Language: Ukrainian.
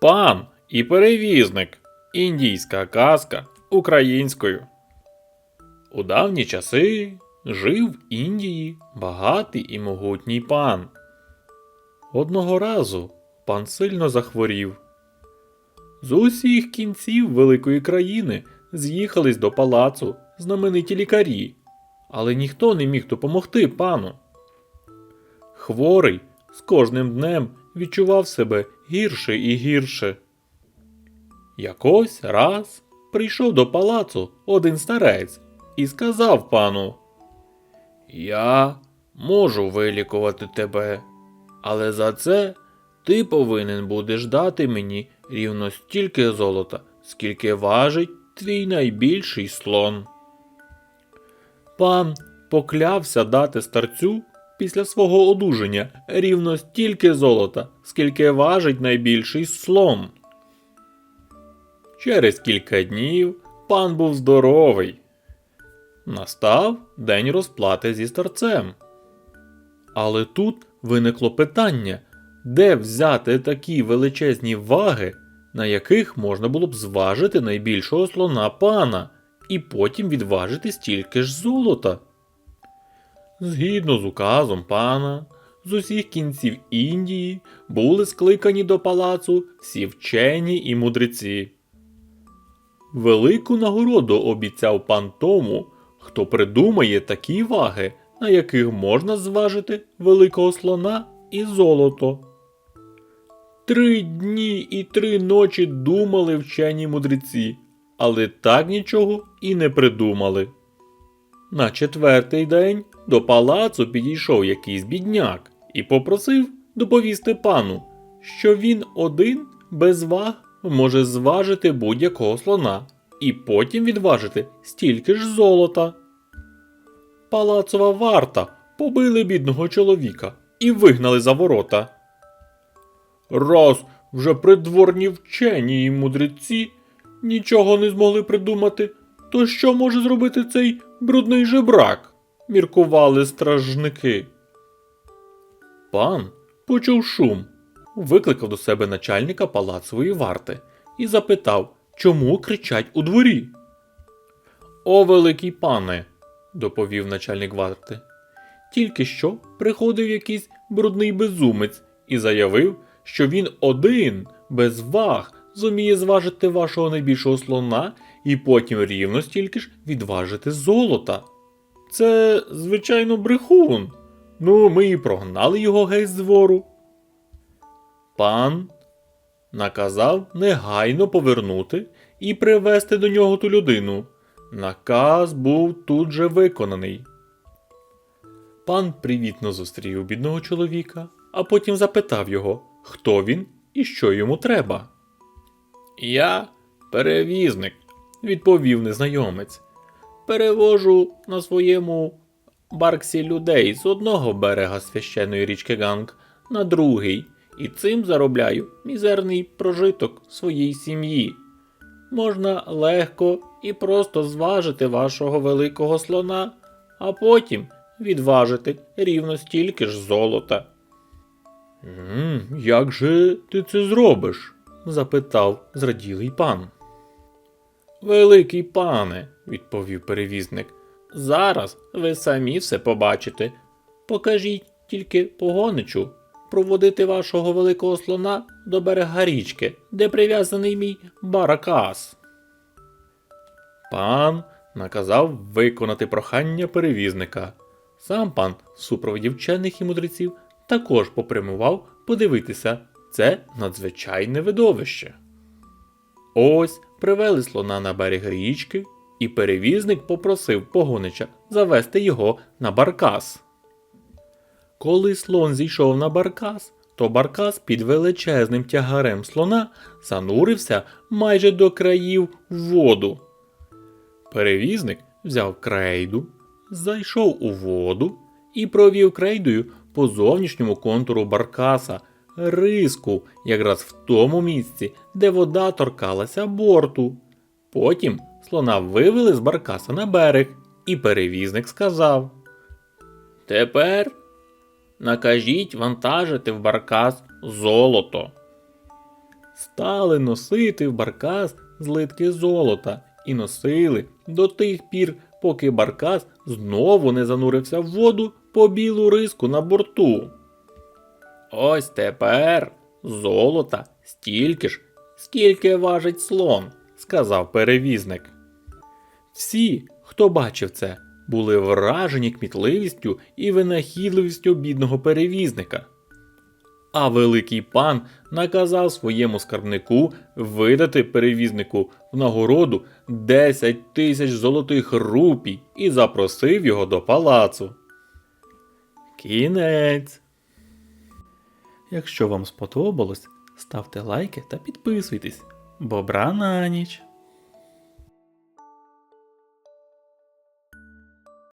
Пан і перевізник. Індійська казка українською. У давні часи жив в Індії багатий і могутній пан. Одного разу пан сильно захворів. З усіх кінців великої країни з'їхались до палацу знамениті лікарі, але ніхто не міг допомогти пану. Хворий з кожним днем відчував себе гірше і гірше. Якось раз прийшов до палацу один старець і сказав пану: Я можу вилікувати тебе, але за це ти повинен будеш дати мені рівно стільки золота, скільки важить твій найбільший слон. Пан поклявся дати старцю після свого одужання рівно стільки золота, скільки важить найбільший слон. Через кілька днів пан був здоровий. Настав день розплати зі старцем. Але тут виникло питання, де взяти такі величезні ваги, на яких можна було б зважити найбільшого слона пана, і потім відважити стільки ж золота. Згідно з указом пана, з усіх кінців Індії були скликані до палацу всі вчені і мудреці. Велику нагороду обіцяв пан тому, хто придумає такі ваги, на яких можна зважити великого слона і золото. Три дні і три ночі думали вчені мудреці, але так нічого і не придумали. На четвертий день до палацу підійшов якийсь бідняк і попросив доповісти пану, що він один без ваг може зважити будь-якого слона і потім відважити стільки ж золота. Палацова варта побили бідного чоловіка і вигнали за ворота. Раз вже придворні вчені і мудреці нічого не змогли придумати, то що може зробити цей брудний жебрак? міркували стражники. Пан почув шум, викликав до себе начальника палацової варти і запитав, чому кричать у дворі. О, великий пане, доповів начальник варти. Тільки що приходив якийсь брудний безумець і заявив, що він один, без ваг, зуміє зважити вашого найбільшого слона і потім рівно стільки ж відважити золота. Це, звичайно, брехун. Ну, ми і прогнали його геть з двору. Пан наказав негайно повернути і привезти до нього ту людину. Наказ був тут же виконаний. Пан привітно зустрів бідного чоловіка, а потім запитав його, хто він і що йому треба. Я перевізник, відповів незнайомець. Перевожу на своєму барксі людей з одного берега священної річки Ганг на другий, і цим заробляю мізерний прожиток своїй сім'ї. Можна легко і просто зважити вашого великого слона, а потім відважити рівно стільки ж золота. Як же ти це зробиш? запитав зраділий пан. Великий пане, відповів перевізник, зараз ви самі все побачите. Покажіть тільки погоничу проводити вашого великого слона до берега річки, де прив'язаний мій баракас. Пан наказав виконати прохання перевізника. Сам пан в супроводі вчених і мудреців також попрямував подивитися це надзвичайне видовище. Ось привели слона на берег річки, і перевізник попросив погонича завести його на баркас. Коли слон зійшов на баркас, то баркас під величезним тягарем слона занурився майже до країв в воду. Перевізник взяв крейду, зайшов у воду і провів крейдою по зовнішньому контуру баркаса, риску, якраз в тому місці, де вода торкалася борту. Потім слона вивели з баркаса на берег, і перевізник сказав: Тепер накажіть вантажити в баркас золото. стали носити в баркас злитки золота і носили до тих пір, поки баркас знову не занурився в воду по білу риску на борту. Ось тепер золота стільки ж, скільки важить слон, сказав перевізник. Всі, хто бачив це, були вражені кмітливістю і винахідливістю бідного перевізника. А великий пан наказав своєму скарбнику видати перевізнику в нагороду 10 тисяч золотих рупій і запросив його до палацу. Кінець. Якщо вам сподобалось, ставте лайки та підписуйтесь. Бобра на ніч!